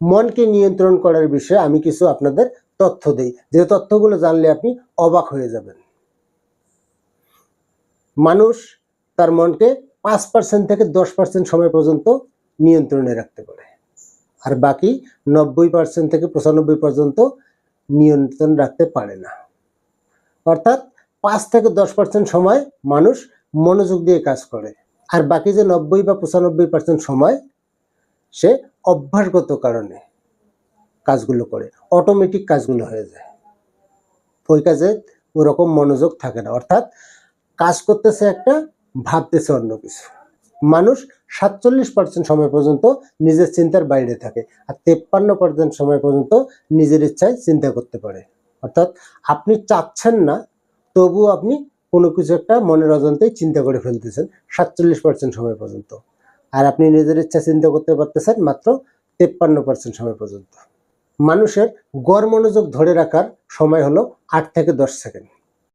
মনকে নিয়ন্ত্রণ করার বিষয়ে আমি কিছু আপনাদের তথ্য দেই। যে তথ্যগুলো জানলে আপনি অবাক হয়ে যাবেন। মানুষ তার মনকে পাঁচ পার্সেন্ট থেকে দশ পার্সেন্ট সময় পর্যন্ত নিয়ন্ত্রণে রাখতে পারে। আর বাকি নব্বই পার্সেন্ট থেকে পঁচানব্বই পর্যন্ত নিয়ন্ত্রণ রাখতে পারে না। অর্থাৎ পাঁচ থেকে দশ পার্সেন্ট সময় মানুষ মনোযোগ দিয়ে কাজ করে। আর বাকি যে নব্বই বা পঁচানব্বই পার্সেন্ট সময় সে অভ্যাসগত কারণে কাজগুলো করে। অটোমেটিক কাজগুলো হয়ে যায়। ওই কাজে ওরকম মনোযোগ থাকে না। অর্থাৎ কাজ করতেছে একটা, ভাবতেছে অন্য কিছু। মানুষ সাতচল্লিশ পার্সেন্ট সময় পর্যন্ত নিজের চিন্তার বাইরে থাকে আর তেপ্পান্ন পার্সেন্ট সময় পর্যন্ত নিজের ইচ্ছায় চিন্তা করতে পারে। অর্থাৎ আপনি চাচ্ছেন না, তবুও আপনি কোনো কিছু একটা মনের অজান্তেই চিন্তা করে ফেলতেছেন সাতচল্লিশ পার্সেন্ট সময় পর্যন্ত। আর আপনি নিজের ইচ্ছা চিন্তা করতে পারতেছেন মাত্র তেপ্পান্ন পার্সেন্ট সময় পর্যন্ত। মানুষের গড় মনোযোগ ধরে রাখার সময় হলো আট থেকে দশ সেকেন্ড।